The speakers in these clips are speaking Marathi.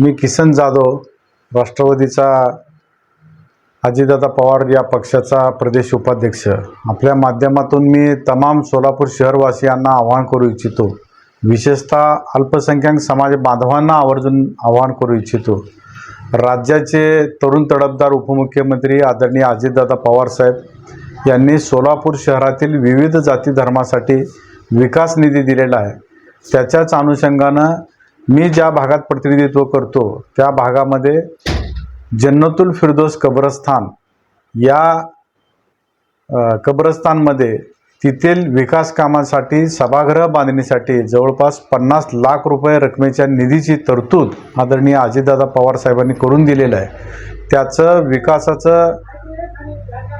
मी किसन जाधव राष्ट्रवादीचा अजितदादा पवार या पक्षाचा प्रदेश उपाध्यक्ष. आपल्या माध्यमातून मी तमाम सोलापूर शहरवासियांना आवाहन करू इच्छितो. विशेषतः अल्पसंख्याक समाज बांधवांना आवर्जून आवाहन करू इच्छितो. राज्याचे तरुण तडफदार उपमुख्यमंत्री आदरणीय अजितदादा पवारसाहेब यांनी सोलापूर शहरातील विविध जाती धर्मासाठी विकास निधी दिलेला आहे. त्याच्याच अनुषंगानं मी ज्या भागात प्रतिनिधित्व करतो त्या भागामध्ये जन्नतुल फिरदोस कब्रस्थान या कब्रस्थानमध्ये तिथील तेथील विकास कामासाठी सभागृह बांधणीसाठी जवळपास पन्नास लाख रुपये रकमेच्या निधीची तरतूद आदरणीय अजितदादा पवार साहेबांनी करून दिलेलं आहे. त्याचं विकासाचं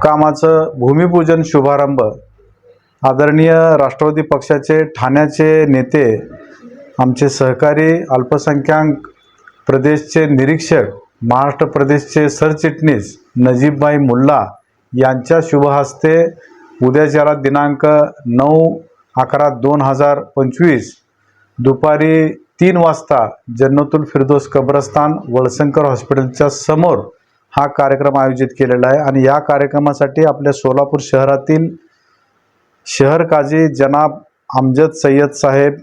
कामाचं भूमिपूजन शुभारंभ आदरणीय राष्ट्रवादी पक्षाचे ठाण्याचे नेते आमचे सहकारी अल्पसंख्याक प्रदेशचे निरीक्षक महाराष्ट्र प्रदेशचे सरचिटणीस नजीबभाई मुल्ला यांच्या शुभहस्ते उद्याच्याला दिनांक नऊ अकरा दोन हजार पंचवीस दुपारी तीन वाजता जन्नतुल फिरदोस कब्रस्तान वळसंकर हॉस्पिटलच्या समोर हा कार्यक्रम आयोजित केलेला आहे. आणि या कार्यक्रमासाठी आपल्या सोलापूर शहरातील शहर काजी जनाब अमजद सय्यद साहेब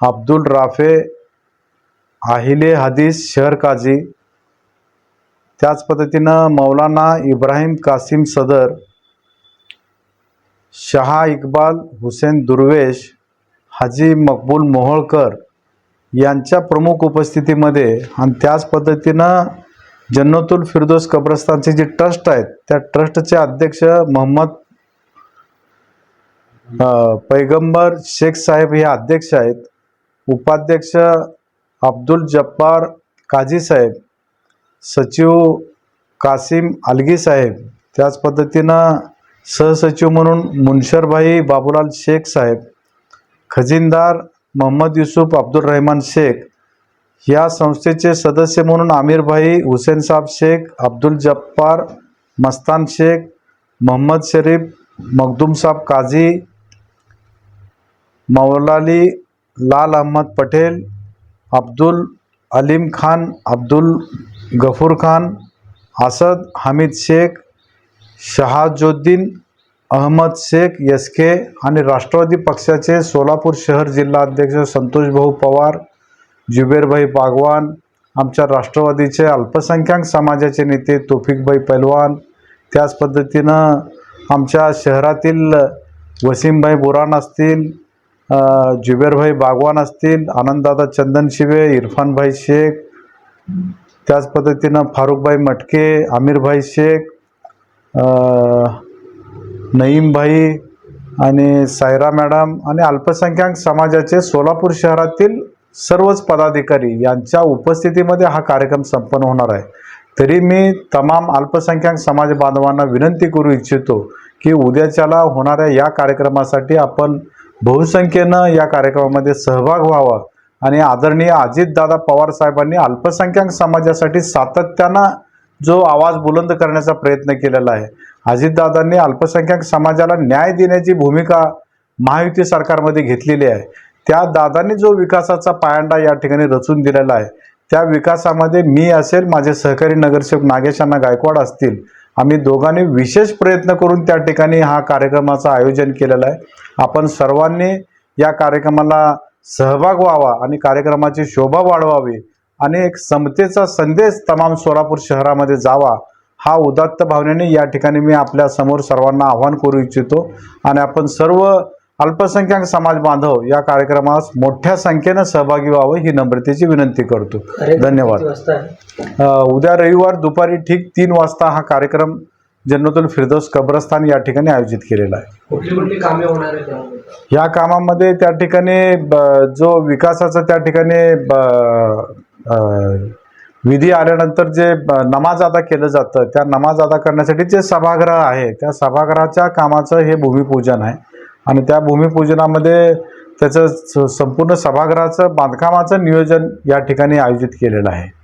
अब्दुल राफे आहिले हदीस शहर काजी त्याच पद्धतीनं मौलाना इब्राहिम कासिम सदर शहा इक्बाल हुसेन दुर्वेश हाजी मकबूल मोहोळकर यांच्या प्रमुख उपस्थितीमध्ये आणि त्याच पद्धतीनं जन्नतुल फिरदोस कब्रस्तानचे जे ट्रस्ट आहेत त्या ट्रस्टचे अध्यक्ष मोहम्मद पैगंबर शेख साहेब हे अध्यक्ष आहेत. उपाध्यक्ष अब्दुल जब्बार काझी साहेब सचिव कासिम अलगी साहेब त्याच पद्धतीनं सहसचिव म्हणून मुनशरभाई बाबूलाल शेख साहेब खजिनदार मोहम्मद युसुफ अब्दुल रहमान शेख या संस्थेचे सदस्य म्हणून आमिरभाई हुसेन शेख अब्दुल जब्बार मस्तान शेख मोहम्मद शरीफ मखदूम साहब काझी मौलाली लाल अहमद पटेल अब्दुल अलीम खान अब्दुल गफूर खान असद हमीद शेख शहाजुद्दीन अहमद शेख एस के आणि राष्ट्रवादी पक्षाचे सोलापूर शहर जिल्हा अध्यक्ष संतोषभाऊ पवार जुबेरभाई बागवान आमच्या राष्ट्रवादीचे अल्पसंख्याक समाजाचे नेते तोफिकभाई पैलवान त्याच पद्धतीनं आमच्या शहरातील वसीमभाई बुरान असतील जुबेरभाई बागवान असतील आनंददादा चंदन शिवे इरफानभाई शेख त्याच पद्धतीनं फारुखभाई मटके आमिरभाई शेख नईमभाई आणि सायरा मॅडम आणि अल्पसंख्याक समाजाचे सोलापूर शहरातील सर्वच पदाधिकारी यांच्या उपस्थितीमध्ये हा कार्यक्रम संपन्न होणार आहे. तरी मी तमाम अल्पसंख्याक समाज बांधवांना विनंती करू इच्छितो की उद्याच्याला होणाऱ्या या कार्यक्रमासाठी आपण बहुसंख्येनं या कार्यक्रमामध्ये सहभाग व्हावा आणि आदरणीय अजितदादा पवार साहेबांनी अल्पसंख्याक समाजासाठी सातत्यानं जो आवाज बुलंद करण्याचा प्रयत्न केलेला आहे. अजितदादांनी अल्पसंख्याक समाजाला न्याय देण्याची भूमिका महायुती सरकारमध्ये घेतलेली आहे. त्या दादांनी जो विकासाचा पायंडा या ठिकाणी रचून दिलेला आहे त्या विकासामध्ये मी असेल माझे सहकारी नगरसेवक नागेशांना गायकवाड असतील आम्ही दोघांनी विशेष प्रयत्न करून त्या ठिकाणी हा कार्यक्रमाचं आयोजन केलेलं आहे. आपण सर्वांनी या कार्यक्रमाला सहभाग व्हावा आणि कार्यक्रमाची शोभा वाढवावी आणि एक समतेचा संदेश तमाम सोलापूर शहरामध्ये जावा हा उदात्त भावनेने या ठिकाणी मी आपल्यासमोर सर्वांना आव्हान करू इच्छितो. आणि आपण सर्व अल्पसंख्याक समाज बांधव या कार्यक्रमास मोठ्या संख्येनं सहभागी व्हावं ही नम्रतेची विनंती करतो. धन्यवाद. उद्या रविवार दुपारी ठीक तीन वाजता हा कार्यक्रम जन्नतुल फिरदोस कब्रस्तान या ठिकाणी आयोजित केलेला आहे? या कामामध्ये त्या ठिकाणी जो विकासाचं त्या ठिकाणी विधी आल्यानंतर जे नमाज अदा केलं जातं त्या नमाज अदा करण्यासाठी जे सभागृह आहे त्या सभागृहाच्या कामाचं हे भूमिपूजन आहे. आणि त्या भूमिपूजनामध्ये त्याचं स- संपूर्ण सभागृहाचं बांधकामाचं नियोजन या ठिकाणी आयोजित केलेलं आहे.